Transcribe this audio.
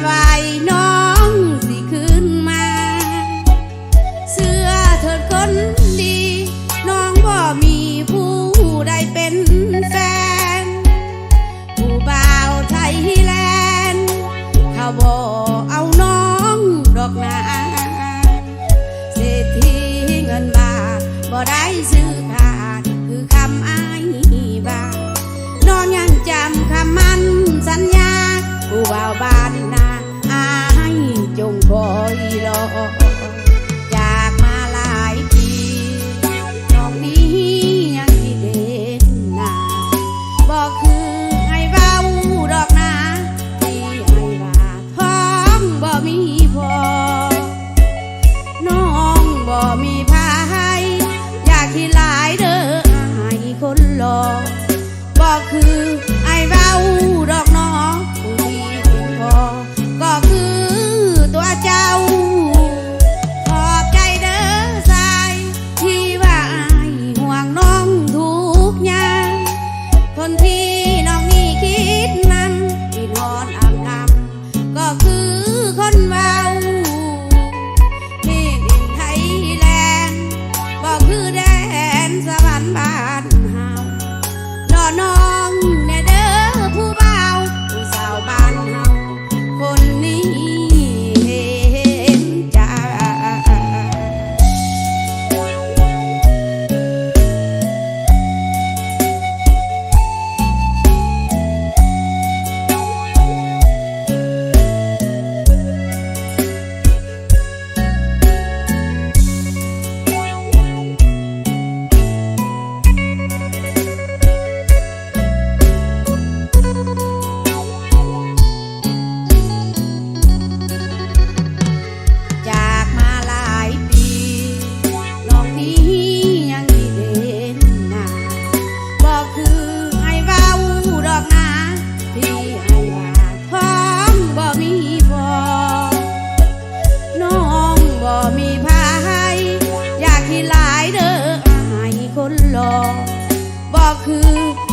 ไหวน้องสิคืนมา เสือเถิดคนดี น้องบ่มีผู้ใดเป็นแฟน ผู้บ่าวไทยแลนด์เขาบอก heart you